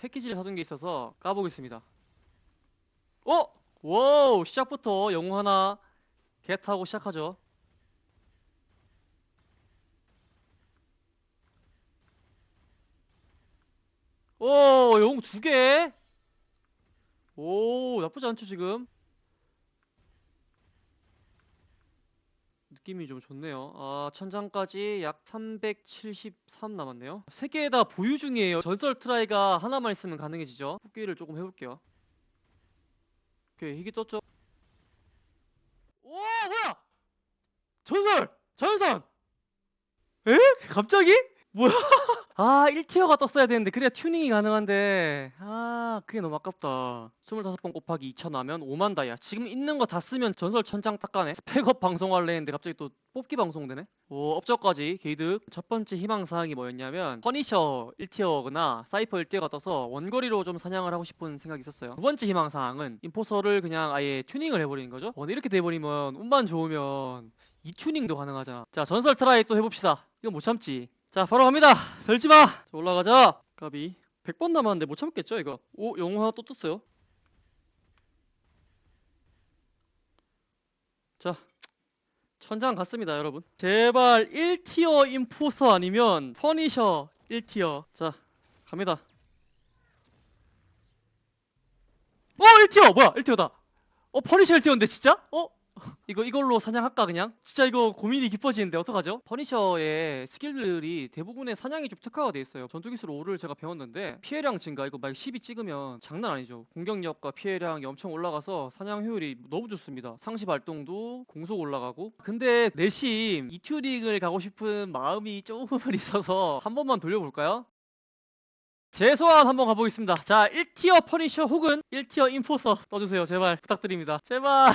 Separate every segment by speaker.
Speaker 1: 패키지를 사둔 게 있어서 까보겠습니다. 어? 와우 시작부터 영웅 하나 겟하고 시작하죠. 오 영웅 두 개? 오 나쁘지 않죠 지금? 느낌이 좀 좋네요. 아, 천장까지 약 373 남았네요. 세 개 다 보유 중이에요. 전설 트라이가 하나만 있으면 가능해지죠. 뽑기를 조금 해볼게요. 오케이, 희귀 떴죠? 오, 뭐야! 전설! 전선! 에? 갑자기? 뭐야? 아, 1티어가 떴어야 되는데, 그래야 튜닝이 가능한데. 아, 그게 너무 아깝다. 25번 곱하기 2000 하면 5만 다이아. 지금 있는 거 다 쓰면 전설 천장 닦아내. 스펙업 방송할래 했는데 갑자기 또 뽑기 방송되네? 오, 업적까지 게이득. 첫 번째 희망사항이 뭐였냐면, 퍼니셔 1티어거나 사이퍼 1티어가 떠서 원거리로 좀 사냥을 하고 싶은 생각이 있었어요. 두 번째 희망사항은 인포서를 그냥 아예 튜닝을 해버리는 거죠. 어, 이렇게 돼버리면, 운만 좋으면, 이 튜닝도 가능하잖아. 자, 전설 트라이 또 해봅시다. 이거 못 참지. 자, 바로 갑니다. 절지마! 자, 올라가자. 까비. 100번 남았는데 못 참겠죠, 이거? 오, 영웅 하나 또 떴어요. 자, 천장 갔습니다, 여러분. 제발 1티어 인포서 아니면 퍼니셔 1티어. 자, 갑니다. 어, 1티어! 뭐야, 1티어다. 어, 퍼니셔 1티어인데, 진짜? 어? 이거 이걸로 사냥할까 그냥? 진짜 이거 고민이 깊어지는데 어떡하죠? 퍼니셔의 스킬들이 대부분의 사냥이 좀 특화가 돼 있어요. 전투기술 5를 제가 배웠는데 피해량 증가 이거 막12 찍으면 장난 아니죠. 공격력과 피해량이 엄청 올라가서 사냥 효율이 너무 좋습니다. 상시 발동도 공속 올라가고 근데 내심 이튜링을 가고 싶은 마음이 조금은 있어서 한 번만 돌려볼까요? 재소환 한번 가보겠습니다. 자, 1티어 퍼니셔 혹은 1티어 인포서 떠주세요. 제발 부탁드립니다. 제발,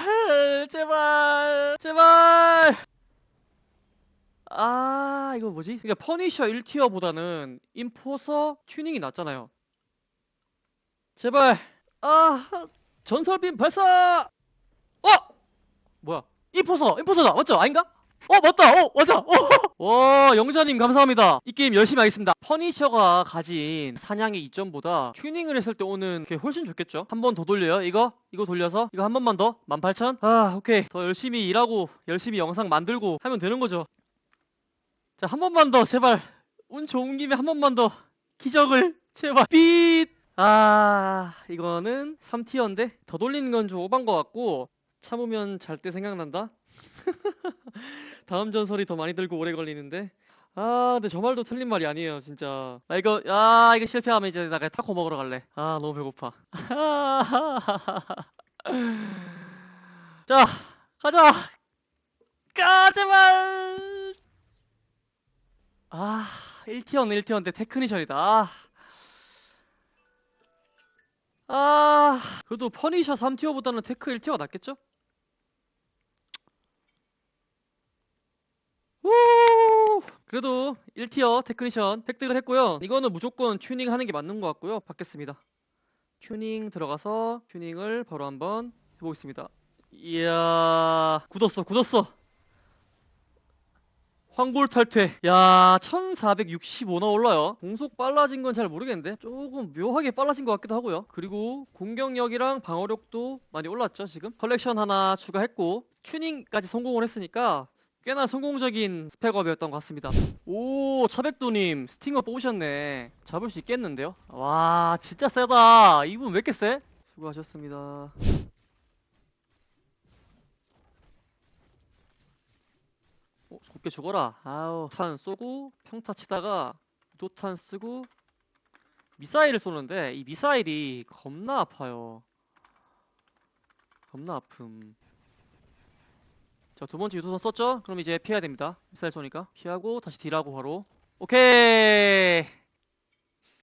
Speaker 1: 제발, 제발. 아, 이거 뭐지? 그러니까 퍼니셔 1티어보다는 인포서 튜닝이 낫잖아요. 제발. 아, 전설빔 발사. 어? 뭐야? 인포서, 인포서다. 맞죠? 아닌가? 어, 맞다. 어, 맞아. 어. 와, 영자님 감사합니다. 이 게임 열심히 하겠습니다. 퍼니셔가 가진 사냥의 이점보다 튜닝을 했을 때 오는 게 훨씬 좋겠죠? 한 번 더 돌려요. 이거? 이거 돌려서? 이거 한 번만 더? 18,000? 아, 오케이. 더 열심히 일하고 열심히 영상 만들고 하면 되는 거죠. 자, 한 번만 더 제발. 운 좋은 김에 한 번만 더 기적을 제발. 삐 아, 이거는 3티어인데 더 돌리는 건 좀 오반 것 같고 참으면 잘 때 생각난다. 다음 전설이 더 많이 들고 오래 걸리는데. 아, 근데 저 말도 틀린 말이 아니에요, 진짜. 나 이거, 아, 이거 실패하면 이제 나 그냥 타코 먹으러 갈래. 아, 너무 배고파. 자, 가자! 가, 제발! 아, 1티어는 1티어인데 테크니션이다. 아. 아, 그래도 퍼니셔 3티어보다는 테크 1티어가 낫겠죠? 우! 그래도 1티어 테크니션 획득을 했고요. 이거는 무조건 튜닝 하는 게 맞는 것 같고요. 받겠습니다. 튜닝 들어가서 튜닝을 바로 한번 해보겠습니다. 이야, 굳었어, 굳었어. 황골 탈퇴. 야, 1465나 올라요. 공속 빨라진 건 잘 모르겠는데 조금 묘하게 빨라진 것 같기도 하고요. 그리고 공격력이랑 방어력도 많이 올랐죠, 지금. 컬렉션 하나 추가했고 튜닝까지 성공을 했으니까 꽤나 성공적인 스펙업이었던 것 같습니다. 오, 차백도님 스팅어 뽑으셨네. 잡을 수 있겠는데요? 와, 진짜 세다. 이분 왜 이렇게 세? 수고하셨습니다. 어, 곱게 죽어라. 아우, 탄 쏘고 평타 치다가 유도탄 쓰고 미사일을 쏘는데 이 미사일이 겁나 아파요. 겁나 아픔. 자, 두 번째 유도선 썼죠? 그럼 이제 피해야 됩니다. 미사일 쏘니까. 피하고 다시 딜하고 바로. 오케이!